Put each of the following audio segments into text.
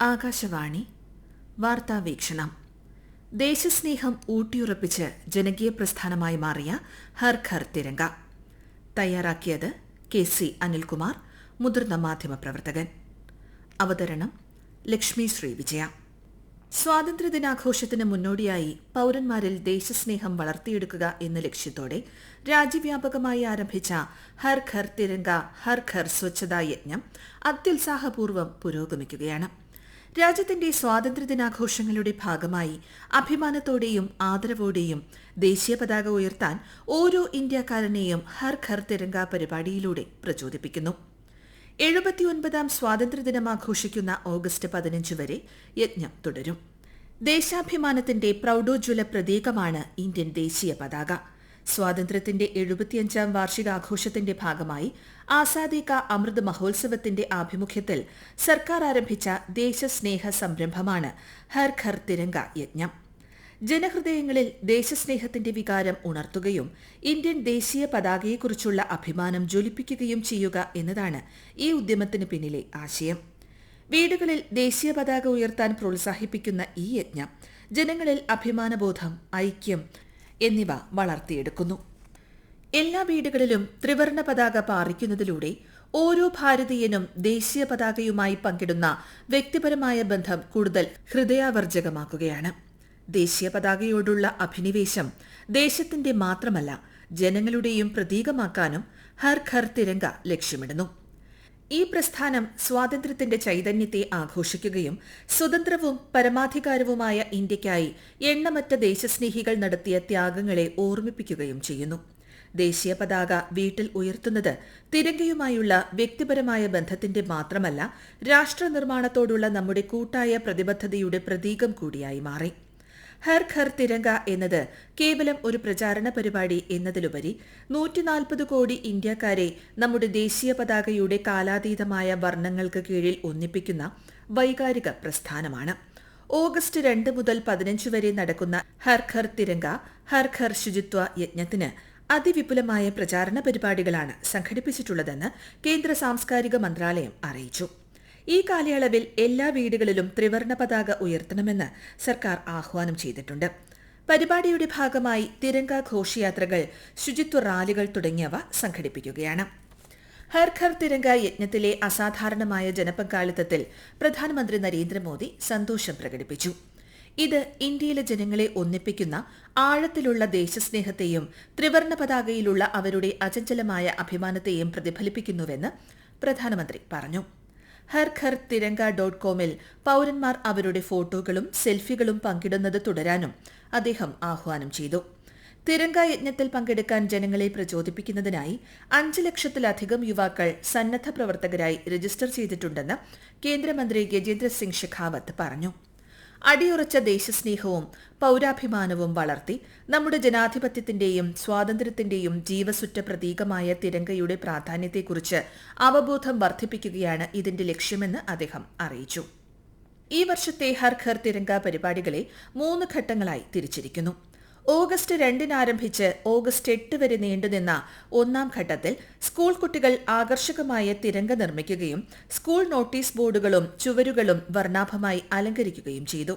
ആകാശവാണി വാർത്താവീക്ഷണം. ദേശസ്നേഹം ഊട്ടിയുറപ്പിച്ച് ജനകീയ പ്രസ്ഥാനമായി മാറിയ ഹർ ഘർ തിരങ്ക. തയ്യാറാക്കിയത് കെ സി അനിൽകുമാർ മുതിർന്ന മാധ്യമപ്രവർത്തകൻ. അവതരണം ലക്ഷ്മി ശ്രീ വിജയ. സ്വാതന്ത്ര്യദിനാഘോഷത്തിന് മുന്നോടിയായി പൌരന്മാരിൽ ദേശസ്നേഹം വളർത്തിയെടുക്കുക എന്ന ലക്ഷ്യത്തോടെ രാജ്യവ്യാപകമായി ആരംഭിച്ച ഹർ ഘർ തിരങ്ക ഹർ ഘർ സ്വച്ഛതാ യജ്ഞം അത്യുത്സാഹപൂർവം പുരോഗമിക്കുകയാണ്. രാജ്യത്തിന്റെ സ്വാതന്ത്ര്യദിനാഘോഷങ്ങളുടെ ഭാഗമായി അഭിമാനത്തോടെയും ആദരവോടെയും ദേശീയ പതാക ഉയർത്താൻ ഓരോ ഇന്ത്യക്കാരനെയും ഹർ ഘർ തിരങ്ക പരിപാടിയിലൂടെ പ്രചോദിപ്പിക്കുന്നു. എഴുപത്തിയൊൻപതാം സ്വാതന്ത്ര്യദിനം ആഘോഷിക്കുന്ന ഓഗസ്റ്റ് പതിനഞ്ച് വരെ യജ്ഞം തുടരും. ദേശാഭിമാനത്തിന്റെ പ്രൌഢോജ്വല പ്രതീകമാണ് ഇന്ത്യൻ ദേശീയ പതാക. സ്വാതന്ത്ര്യത്തിന്റെ എഴുപത്തിയഞ്ചാം വാർഷികാഘോഷത്തിന്റെ ഭാഗമായി ആസാദി കാ അമൃത് മഹോത്സവത്തിന്റെ ആഭിമുഖ്യത്തിൽ സർക്കാർ ആരംഭിച്ച ദേശസ്നേഹ സംരംഭമാണ് ഹർ ഘർ തിരങ്ക യജ്ഞം. ജനഹൃദയങ്ങളിൽ ദേശസ്നേഹത്തിന്റെ വികാരം ഉണർത്തുകയും ഇന്ത്യൻ ദേശീയ പതാകയെക്കുറിച്ചുള്ള അഭിമാനം ജ്വലിപ്പിക്കുകയും ചെയ്യുക എന്നതാണ് ഈ ഉദ്യമത്തിന് പിന്നിലെ ആശയം. വീടുകളിൽ ദേശീയ പതാക ഉയർത്താൻ പ്രോത്സാഹിപ്പിക്കുന്ന ഈ യജ്ഞം ജനങ്ങളിൽ അഭിമാനബോധം ഐക്യം എന്നിവ വളർത്തിയെടുക്കുന്നു. എല്ലാ വീടുകളിലും ത്രിവർണ പതാക പാറിക്കുന്നതിലൂടെ ഓരോ ഭാരതീയനും ദേശീയ പതാകയുമായി പങ്കിടുന്ന വ്യക്തിപരമായ ബന്ധം കൂടുതൽ ഹൃദയാവർജകമാക്കുകയാണ്. ദേശീയ പതാകയോടുള്ള അഭിനിവേശം ദേശത്തിന്റെ മാത്രമല്ല ജനങ്ങളുടെയും പ്രതീകമാക്കാനും ഹർ ഘർ തിരങ്ക ലക്ഷ്യമിടുന്നു. ഈ പ്രസ്ഥാനം സ്വാതന്ത്ര്യത്തിന്റെ ചൈതന്യത്തെ ആഘോഷിക്കുകയും സ്വതന്ത്രവും പരമാധികാരവുമായ ഇന്ത്യയ്ക്കായി എണ്ണമറ്റ ദേശസ്നേഹികൾ നടത്തിയ ത്യാഗങ്ങളെ ഓർമ്മിപ്പിക്കുകയും ചെയ്യുന്നു. ദേശീയ പതാക വീട്ടിൽ ഉയർത്തുന്നത് തിരങ്കയുമായുള്ള വ്യക്തിപരമായ ബന്ധത്തിന്റെ മാത്രമല്ല രാഷ്ട്രനിർമ്മാണത്തോടുള്ള നമ്മുടെ കൂട്ടായ പ്രതിബദ്ധതയുടെ പ്രതീകം കൂടിയായി മാറി. ഹർ ഘർ തിരങ്ക എന്നത് കേവലം ഒരു പ്രചാരണ പരിപാടി എന്നതിലുപരി നൂറ്റിനാൽപ്പത് കോടി ഇന്ത്യക്കാരെ നമ്മുടെ ദേശീയ പതാകയുടെ കാലാതീതമായ വർണങ്ങൾക്ക് കീഴിൽ ഒന്നിപ്പിക്കുന്ന വൈകാരിക പ്രസ്ഥാനമാണ്. ഓഗസ്റ്റ് രണ്ട് മുതൽ പതിനഞ്ച് വരെ നടക്കുന്ന ഹർ ഘർ തിരങ്ക ഹർ ഘർ ശുചിത്വ യജ്ഞത്തിന് അതിവിപുലമായ പ്രചാരണ പരിപാടികളാണ് സംഘടിപ്പിച്ചിട്ടുള്ളതെന്ന് കേന്ദ്ര സാംസ്കാരിക മന്ത്രാലയം അറിയിച്ചു. ഈ കാലയളവിൽ എല്ലാ വീടുകളിലും ത്രിവർണ പതാക ഉയർത്തണമെന്ന് സർക്കാർ ആഹ്വാനം ചെയ്തിട്ടുണ്ട്. പരിപാടിയുടെ ഭാഗമായി തിരങ്ക ഘോഷയാത്രകൾ ശുചിത്വ റാലികൾ തുടങ്ങിയവ സംഘടിപ്പിക്കുകയാണ്. ഹർ ഘർ തിരങ്ക യജ്ഞത്തിലെ അസാധാരണമായ ജനപങ്കാളിത്തത്തിൽ പ്രധാനമന്ത്രി നരേന്ദ്രമോദി സന്തോഷം പ്രകടിപ്പിച്ചു. ഇത് ഇന്ത്യയിലെ ജനങ്ങളെ ഒന്നിപ്പിക്കുന്ന ആഴത്തിലുള്ള ദേശസ്നേഹത്തെയും ത്രിവർണ പതാകയിലുള്ള അവരുടെ അചഞ്ചലമായ അഭിമാനത്തെയും പ്രതിഫലിപ്പിക്കുന്നുവെന്ന് പ്രധാനമന്ത്രി പറഞ്ഞു. ഹർ ഘർ തിരങ്ക ഡോട്ട് കോമിൽ പൌരന്മാർ അവരുടെ ഫോട്ടോകളും സെൽഫികളും പങ്കിടുന്നത് തുടരാനും അദ്ദേഹം ആഹ്വാനം ചെയ്തു. തിരങ്ക യജ്ഞത്തിൽ പങ്കെടുക്കാൻ ജനങ്ങളെ പ്രചോദിപ്പിക്കുന്നതിനായി അഞ്ച് ലക്ഷത്തിലധികം യുവാക്കൾ സന്നദ്ധ പ്രവർത്തകരായി രജിസ്റ്റർ ചെയ്തിട്ടുണ്ടെന്ന് കേന്ദ്രമന്ത്രി ഗജേന്ദ്ര സിംഗ് ഷെഖാവത്ത് പറഞ്ഞു. അടിയുറച്ച ദേശസ്നേഹവും പൗരാഭിമാനവും വളർത്തി നമ്മുടെ ജനാധിപത്യത്തിന്റെയും സ്വാതന്ത്ര്യത്തിന്റെയും ജീവസുറ്റ പ്രതീകമായ തിരങ്കയുടെ പ്രാധാന്യത്തെക്കുറിച്ച് അവബോധം വർദ്ധിപ്പിക്കുകയാണ് ഇതിന്റെ ലക്ഷ്യമെന്ന് അദ്ദേഹം അറിയിച്ചു. ഈ വർഷത്തെ ഹർ ഘർ തിരങ്ക പരിപാടികളെ മൂന്ന് ഘട്ടങ്ങളായി തിരിച്ചിരിക്കുന്നു. ഓഗസ്റ്റ് രണ്ടിന് ആരംഭിച്ച് ഓഗസ്റ്റ് എട്ട് വരെ നീണ്ടുനിന്ന ഒന്നാം ഘട്ടത്തിൽ സ്കൂൾ കുട്ടികൾ ആകർഷകമായ തിരങ്ക നിർമ്മിക്കുകയും സ്കൂൾ നോട്ടീസ് ബോർഡുകളും ചുവരുകളും വർണാഭമായി അലങ്കരിക്കുകയും ചെയ്തു.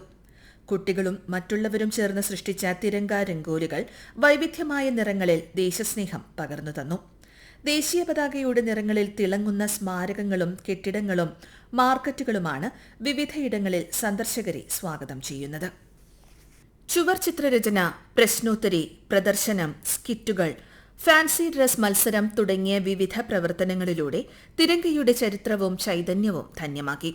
കുട്ടികളും മറ്റുള്ളവരും ചേർന്ന് സൃഷ്ടിച്ച തിരങ്ക രംഗോലികൾ വൈവിധ്യമായ നിറങ്ങളിൽ ദേശസ്നേഹം പകർന്നു തന്നു. ദേശീയ പതാകയുടെ നിറങ്ങളിൽ തിളങ്ങുന്ന സ്മാരകങ്ങളും കെട്ടിടങ്ങളും മാർക്കറ്റുകളുമാണ് വിവിധയിടങ്ങളിൽ സന്ദർശകരെ സ്വാഗതം ചെയ്യുന്നത്. ചുവർ ചിത്രരചന പ്രശ്നോത്തരി പ്രദർശനം സ്കിറ്റുകൾ ഫാൻസി ഡ്രസ് മത്സരം തുടങ്ങിയ വിവിധ പ്രവർത്തനങ്ങളിലൂടെ തിരങ്കയുടെ ചരിത്രവും ചൈതന്യവും ധന്യമാക്കി.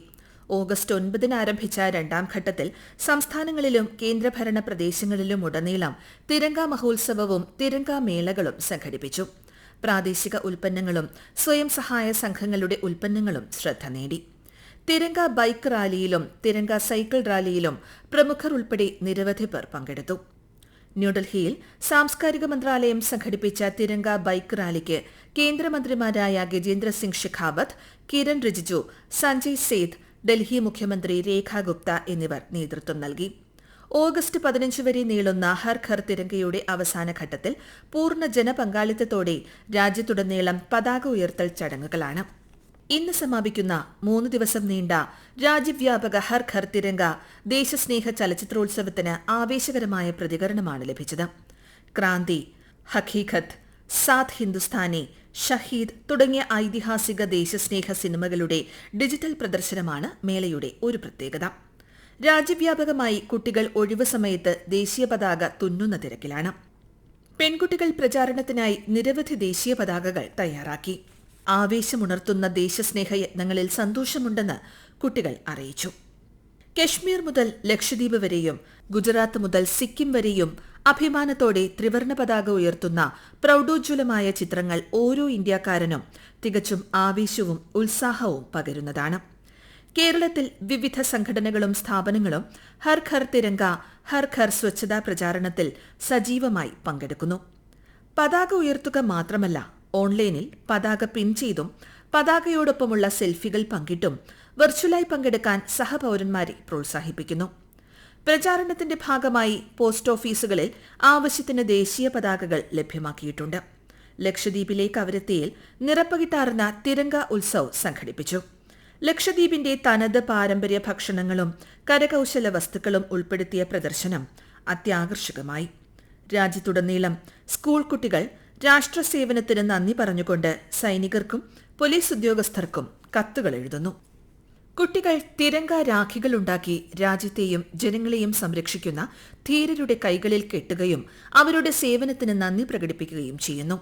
ഓഗസ്റ്റ് ഒൻപതിന് ആരംഭിച്ച രണ്ടാം ഘട്ടത്തിൽ സംസ്ഥാനങ്ങളിലും കേന്ദ്രഭരണ പ്രദേശങ്ങളിലും ഉടനീളം തിരങ്ക മഹോത്സവവും തിരങ്ക മേളകളും സംഘടിപ്പിച്ചു. പ്രാദേശിക ഉൽപ്പന്നങ്ങളും സ്വയം സഹായ സംഘങ്ങളുടെ ഉൽപ്പന്നങ്ങളും ശ്രദ്ധ നേടി. തിരങ്ക ബൈക്ക് റാലിയിലും തിരങ്ക സൈക്കിൾ റാലിയിലും പ്രമുഖർ ഉൾപ്പെടെ നിരവധി പേർ പങ്കെടുത്തു. ന്യൂഡൽഹിയിൽ സാംസ്കാരിക മന്ത്രാലയം സംഘടിപ്പിച്ച തിരങ്ക ബൈക്ക് റാലിക്ക് കേന്ദ്രമന്ത്രിമാരായ ഗജേന്ദ്ര സിംഗ് ഷെഖാവത്ത് കിരൺ റിജിജു സഞ്ജയ് സേത്ത് ഡൽഹി മുഖ്യമന്ത്രി രേഖ ഗുപ്ത എന്നിവർ നേതൃത്വം നൽകി. ഓഗസ്റ്റ് പതിനഞ്ച് വരെ നീളുന്ന ഹർ ഘർ തിരങ്കയുടെ അവസാന ഘട്ടത്തിൽ പൂർണ ജനപങ്കാളിത്തത്തോടെ രാജ്യത്തുടനീളം പതാക ഉയർത്തൽ ചടങ്ങുകളാണ്. ഇന്ന് സമാപിക്കുന്ന മൂന്ന് ദിവസം നീണ്ട രാജ്യവ്യാപക ഹർ ഘർ തിരങ്ക ദേശസ്നേഹ ചലച്ചിത്രോത്സവത്തിന് ആവേശകരമായ പ്രതികരണമാണ് ലഭിച്ചത്. ക്രാന്തി ഹഖീഖത്ത് സാത് ഹിന്ദുസ്ഥാനി ഷഹീദ് തുടങ്ങിയ ഐതിഹാസിക ദേശസ്നേഹ സിനിമകളുടെ ഡിജിറ്റൽ പ്രദർശനമാണ് മേളയുടെ ഒരു പ്രത്യേകത. രാജ്യവ്യാപകമായി കുട്ടികൾ ഒഴിവു സമയത്ത് ദേശീയ പതാക തുന്നുന്ന തിരക്കിലാണ്. പെൺകുട്ടികൾ പ്രചാരണത്തിനായി നിരവധി ദേശീയ പതാകകൾ തയ്യാറാക്കി. ആവേശമുണർത്തുന്ന ദേശസ്നേഹ യത്നങ്ങളിൽ സന്തോഷമുണ്ടെന്ന് കുട്ടികൾ അറിയിച്ചു. കശ്മീർ മുതൽ ലക്ഷദ്വീപ് വരെയും ഗുജറാത്ത് മുതൽ സിക്കിം വരെയും അഭിമാനത്തോടെ ത്രിവർണ പതാക ഉയർത്തുന്ന പ്രൌഢോജ്വലമായ ചിത്രങ്ങൾ ഓരോ ഇന്ത്യക്കാരനും തികച്ചും ആവേശവും ഉത്സാഹവും പകരുന്നതാണ്. കേരളത്തിൽ വിവിധ സംഘടനകളും സ്ഥാപനങ്ങളും ഹർ ഘർ തിരങ്ക ഹർ ഘർ സ്വച്ഛതാ പ്രചാരണത്തിൽ സജീവമായി പങ്കെടുക്കുന്നു. പതാക ഉയർത്തുക മാത്രമല്ല ഓൺലൈനിൽ പതാക പിൻ ചെയ്തും പതാകയോടൊപ്പമുള്ള സെൽഫികൾ പങ്കിട്ടും വെർച്വലായി പങ്കെടുക്കാൻ സഹപൌരന്മാരെ പ്രോത്സാഹിപ്പിക്കുന്നു. പ്രചാരണത്തിന്റെ ഭാഗമായി പോസ്റ്റ് ഓഫീസുകളിൽ ആവശ്യത്തിന് ദേശീയ പതാകകൾ ലഭ്യമാക്കിയിട്ടുണ്ട്. ലക്ഷദ്വീപിലെ കവരത്തിയിൽ നിറപ്പകിട്ടാർന്ന തിരങ്ക ഉത്സവ് സംഘടിപ്പിച്ചു. ലക്ഷദ്വീപിന്റെ തനത് പാരമ്പര്യ ഭക്ഷണങ്ങളും കരകൌശല വസ്തുക്കളും ഉൾപ്പെടുത്തിയ പ്രദർശനം അത്യാകർഷകമായി. രാജ്യത്തുടനീളം സ്കൂൾ കുട്ടികൾ രാഷ്ട്ര സേവനത്തിന് നന്ദി പറഞ്ഞുകൊണ്ട് സൈനികർക്കും പോലീസ് ഉദ്യോഗസ്ഥർക്കും കത്തുകൾ എഴുതുന്നു. കുട്ടികൾ തിരങ്ക രാഖികൾ ഉണ്ടാക്കി രാജ്യത്തെയും ജനങ്ങളെയും സംരക്ഷിക്കുന്ന ധീരരുടെ കൈകളിൽ കെട്ടുകയും അവരുടെ സേവനത്തിന് നന്ദി പ്രകടിപ്പിക്കുകയും ചെയ്യുന്നു.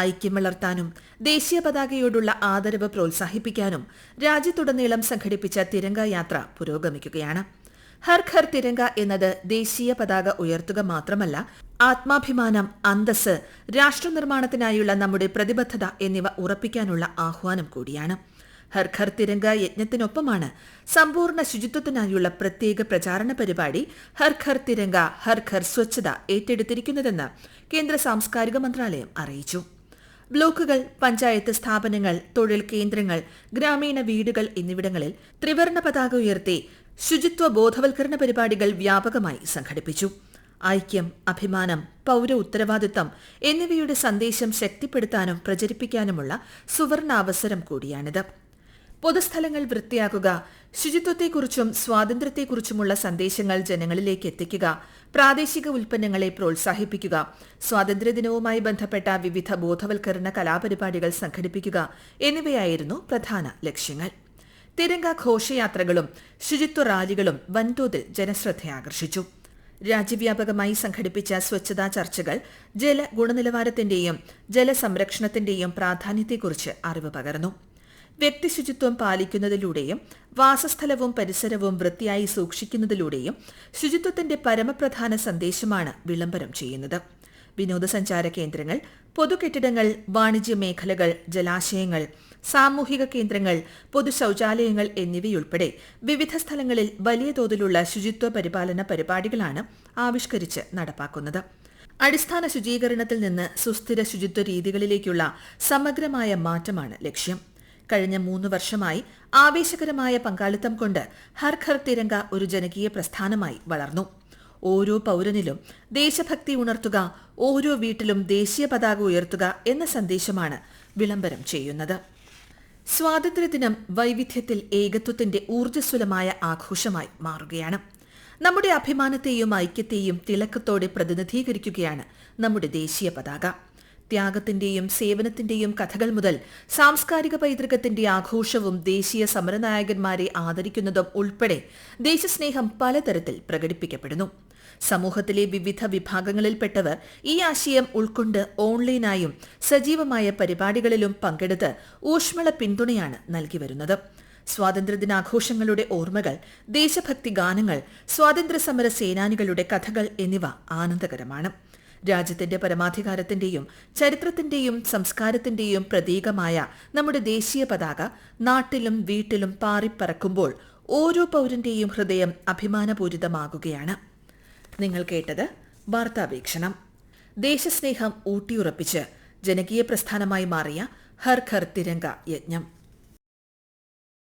ഐക്യം വളർത്താനും ദേശീയ പതാകയോടുള്ള ആദരവ് പ്രോത്സാഹിപ്പിക്കാനും രാജ്യത്തുടനീളം സംഘടിപ്പിച്ച തിരങ്ക യാത്ര പുരോഗമിക്കുകയാണ്. ഹർ ഘർ തിരങ്ക എന്നത് ദേശീയ പതാക ഉയർത്തുക മാത്രമല്ല ആത്മാഭിമാനം അന്തസ് രാഷ്ട്രനിർമ്മാണത്തിനായുള്ള നമ്മുടെ പ്രതിബദ്ധത എന്നിവ ഉറപ്പിക്കാനുള്ള ആഹ്വാനം കൂടിയാണ്. ഹർ ഘർ തിരങ്ക യജ്ഞത്തിനൊപ്പമാണ് സമ്പൂർണ ശുചിത്വത്തിനായുള്ള പ്രത്യേക പ്രചാരണ പരിപാടി ഹർ ഘർ തിരങ്ക ഹർ ഘർ സ്വച്ഛത ഏറ്റെടുത്തിരിക്കുന്നതെന്ന് കേന്ദ്ര സാംസ്കാരിക മന്ത്രാലയം അറിയിച്ചു. ബ്ലോക്കുകൾ പഞ്ചായത്ത് സ്ഥാപനങ്ങൾ തൊഴിൽ കേന്ദ്രങ്ങൾ ഗ്രാമീണ വീടുകൾ എന്നിവിടങ്ങളിൽ ത്രിവർണ പതാക ഉയർത്തി ശുചിത്വ ബോധവൽക്കരണ പരിപാടികൾ വ്യാപകമായി സംഘടിപ്പിച്ചു. ഐക്യം അഭിമാനം പൌര ഉത്തരവാദിത്തം എന്നിവയുടെ സന്ദേശം ശക്തിപ്പെടുത്താനും പ്രചരിപ്പിക്കാനുമുള്ള സുവർണാവസരം കൂടിയാണിത്. പൊതുസ്ഥലങ്ങൾ വൃത്തിയാക്കുക ശുചിത്വത്തെക്കുറിച്ചും സ്വാതന്ത്ര്യത്തെക്കുറിച്ചുമുള്ള സന്ദേശങ്ങൾ ജനങ്ങളിലേക്ക് എത്തിക്കുക പ്രാദേശിക ഉൽപ്പന്നങ്ങളെ പ്രോത്സാഹിപ്പിക്കുക സ്വാതന്ത്ര്യദിനവുമായി ബന്ധപ്പെട്ട വിവിധ ബോധവൽക്കരണ കലാപരിപാടികൾ സംഘടിപ്പിക്കുക എന്നിവയായിരുന്നു പ്രധാന ലക്ഷ്യങ്ങൾ. തിരങ്ക ഘോഷയാത്രകളും ശുചിത്വ റാലികളും വൻതോതിൽ ജനശ്രദ്ധയാകർഷിച്ചു. രാജ്യവ്യാപകമായി സംഘടിപ്പിച്ച സ്വച്ഛതാ ചർച്ചകൾ ജല ഗുണനിലവാരത്തിന്റെയും ജലസംരക്ഷണത്തിന്റെയും പ്രാധാന്യത്തെക്കുറിച്ച് അറിവ് പകർന്നു. വ്യക്തിശുചിത്വം പാലിക്കുന്നതിലൂടെയും വാസസ്ഥലവും പരിസരവും വൃത്തിയായി സൂക്ഷിക്കുന്നതിലൂടെയും ശുചിത്വത്തിന്റെ പരമപ്രധാന സന്ദേശമാണ് വിളംബരം ചെയ്യുന്നത്. വിനോദസഞ്ചാര കേന്ദ്രങ്ങൾ പൊതുകെട്ടിടങ്ങൾ വാണിജ്യ മേഖലകൾ ജലാശയങ്ങൾ സാമൂഹിക കേന്ദ്രങ്ങൾ പൊതു ശൌചാലയങ്ങൾ എന്നിവയുൾപ്പെടെ വിവിധ സ്ഥലങ്ങളിൽ വലിയ തോതിലുള്ള ശുചിത്വ പരിപാലന പരിപാടികളാണ് ആവിഷ്കരിച്ച് നടപ്പാക്കുന്നത്. അടിസ്ഥാന ശുചീകരണത്തിൽ നിന്ന് സുസ്ഥിര ശുചിത്വ രീതികളിലേക്കുള്ള സമഗ്രമായ മാറ്റമാണ് ലക്ഷ്യം. കഴിഞ്ഞ മൂന്ന് വർഷമായി ആവേശകരമായ പങ്കാളിത്തം കൊണ്ട് ഹർ ഘർ തിരങ്ക ഒരു ജനകീയ പ്രസ്ഥാനമായി വളർന്നു. ഓരോ പൗരനിലും ദേശഭക്തി ഉണർത്തുക ഓരോ വീട്ടിലും ദേശീയ പതാക ഉയർത്തുക എന്ന സന്ദേശമാണ് വിളംബരം ചെയ്യുന്നത്. സ്വാതന്ത്ര്യദിനം വൈവിധ്യത്തിൽ ഏകത്വത്തിന്റെ ഊർജസ്വലമായ ആഘോഷമായി മാറുകയാണ്. നമ്മുടെ അഭിമാനത്തെയും ഐക്യത്തെയും തിളക്കത്തോടെ പ്രതിനിധീകരിക്കുകയാണ് നമ്മുടെ ദേശീയ പതാക. ത്യാഗത്തിന്റെയും സേവനത്തിന്റെയും കഥകൾ മുതൽ സാംസ്കാരിക പൈതൃകത്തിന്റെ ആഘോഷവും ദേശീയ സമരനായകന്മാരെ ആദരിക്കുന്നതും ഉൾപ്പെടെ ദേശസ്നേഹം പലതരത്തിൽ പ്രകടിപ്പിക്കപ്പെടുന്നു. സമൂഹത്തിലെ വിവിധ വിഭാഗങ്ങളിൽപ്പെട്ടവർ ഈ ആശയം ഉൾക്കൊണ്ട് ഓൺലൈനായും സജീവമായ പരിപാടികളിലും പങ്കെടുത്ത് ഊഷ്മള പിന്തുണയാണ് നൽകി വരുന്നത്. സ്വാതന്ത്ര്യദിനാഘോഷങ്ങളുടെ ഓർമ്മകൾ ദേശഭക്തി ഗാനങ്ങൾ സ്വാതന്ത്ര്യസമര സേനാനികളുടെ കഥകൾ എന്നിവ ആനന്ദകരമാണ്. രാജ്യത്തിന്റെ പരമാധികാരത്തിന്റെയും ചരിത്രത്തിന്റെയും സംസ്കാരത്തിന്റെയും പ്രതീകമായ നമ്മുടെ ദേശീയ പതാക നാട്ടിലും വീട്ടിലും പാറിപ്പറക്കുമ്പോൾ ഓരോ പൌരന്റെയും ഹൃദയം അഭിമാനപൂരിതമാകുകയാണ്. നിങ്ങൾ കേട്ടത് വാർത്താവീക്ഷണം. ദേശസ്നേഹം ഊട്ടിയുറപ്പിച്ച് ജനകീയ പ്രസ്ഥാനമായി മാറിയ ഹർ ഘർ തിരങ്ക യജ്ഞം.